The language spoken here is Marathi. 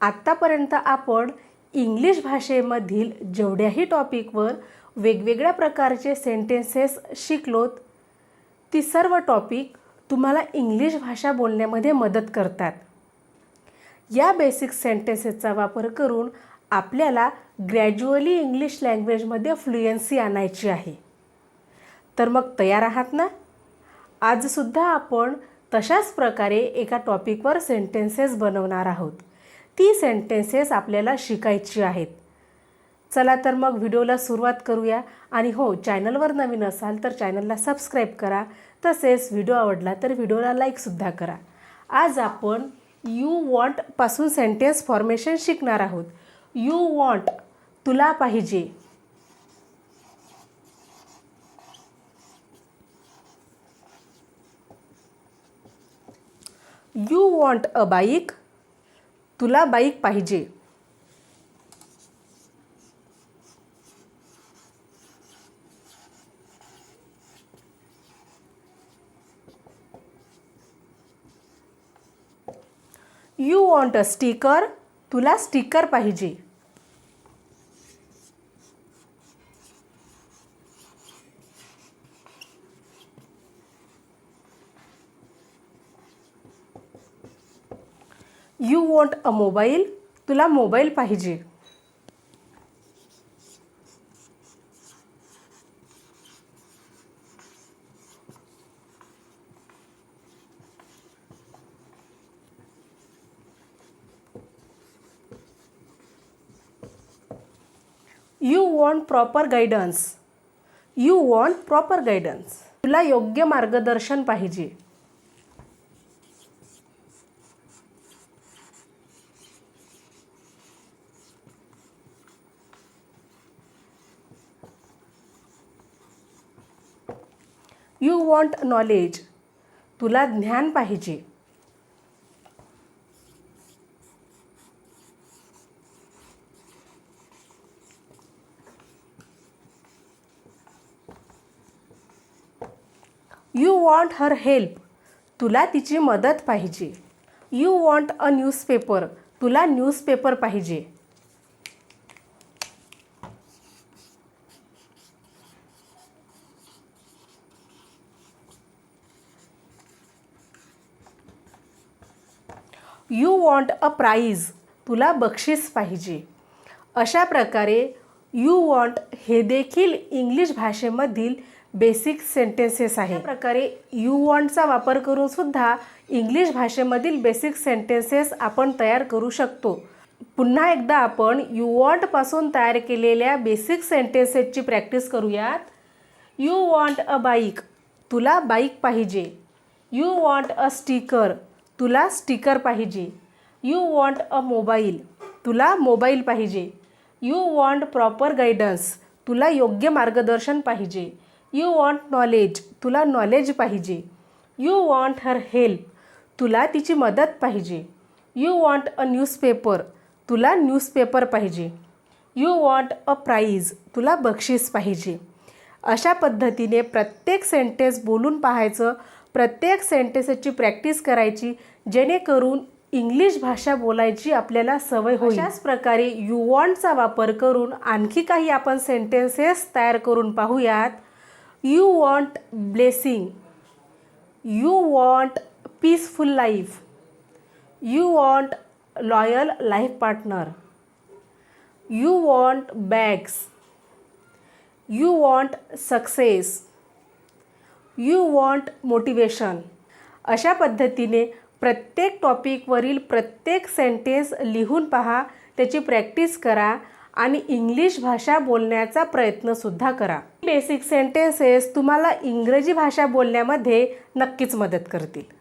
आत्तापर्यंत आपण इंग्लिश भाषेमधील जेवढ्याही टॉपिकवर वेगवेगळ्या प्रकारचे सेंटेन्सेस शिकलोत ती सर्व टॉपिक तुम्हाला इंग्लिश भाषा बोलण्यामध्ये मदत करतात. या बेसिक सेंटेन्सेसचा वापर करून आपल्याला ग्रॅज्युअली इंग्लिश लँग्वेजमध्ये फ्लुएन्सी आणायची आहे. तर मग तयार आहात ना? आजसुद्धा आपण तशाच प्रकारे एका टॉपिकवर सेंटेन्सेस बनवणार आहोत. ती सेंटेन्सेस आपल्याला शिकायची आहेत. चला तर मग व्हिडिओला सुरुवात करूया. आणि हो चॅनलवर नवीन असाल तर चॅनलला सबस्क्राईब करा. तसेच व्हिडिओ आवडला तर व्हिडिओला लाईकसुद्धा करा. आज आपण यू वॉन्टपासून सेंटेन्स फॉर्मेशन शिकणार आहोत. यू वॉन्ट तुला पाहिजे. यू वॉन्ट अ बाईक तुला बाईक पाहिजे. यू वॉन्ट अ स्टिकर तुला स्टिकर पाहिजे. You want a mobile? तुला मोबाईल पाहिजे. You want proper guidance. You want proper guidance. तुला योग्य मार्गदर्शन पाहिजे. You want knowledge. तुला ज्ञान पाहिजे. You want her help. तुला तिची मदत पाहिजे. You want a newspaper. तुला न्यूजपेपर पाहिजे. यू वॉन्ट अ प्राईज तुला बक्षीस पाहिजे. अशा प्रकारे यू वॉन्ट हे देखील इंग्लिश भाषेमधील बेसिक सेंटेन्सेस आहे. प्रकारे यू वॉन्टचा वापर करून सुद्धा इंग्लिश भाषेमधील बेसिक सेंटेन्सेस आपण तयार करू शकतो. पुन्हा एकदा आपण यू वॉन्टपासून तयार केलेल्या बेसिक सेंटेन्सेसची प्रॅक्टिस करूयात. यू वॉन्ट अ बाईक तुला बाईक पाहिजे. यू वॉन्ट अ स्टिकर तुला स्टिकर पाहिजे. You want a mobile. तुला मोबाईल पाहिजे. You want proper guidance. तुला योग्य मार्गदर्शन पाहिजे. You want knowledge. तुला नॉलेज पाहिजे. You want her help. तुला तिची मदत पाहिजे. You want a newspaper. तुला न्यूजपेपर पाहिजे. You want a prize. तुला बक्षीस पाहिजे. अशा पद्धतीने प्रत्येक सेंटेन्स बोलून पाहायचं प्रत्येक सेंटेन्सची प्रॅक्टिस करायची जेणेकरून इंग्लिश भाषा बोलायची आपल्याला सवय होईल. अशाच प्रकारे यू वॉन्टचा वापर करून आणखी काही आपण सेंटेन्सेस तयार करून पाहूयात. You want blessing you want peaceful life you want loyal life partner you want bags you want success you want motivation अशा पद्धतीने प्रत्येक टॉपिकवरील प्रत्येक सेंटेन्स लिहून पहा त्याची प्रॅक्टिस करा आणि इंग्लिश भाषा बोलण्याचा प्रयत्नसुद्धा करा. बेसिक सेंटेन्सेस तुम्हाला इंग्रजी भाषा बोलण्यामध्ये नक्कीच मदत करतील.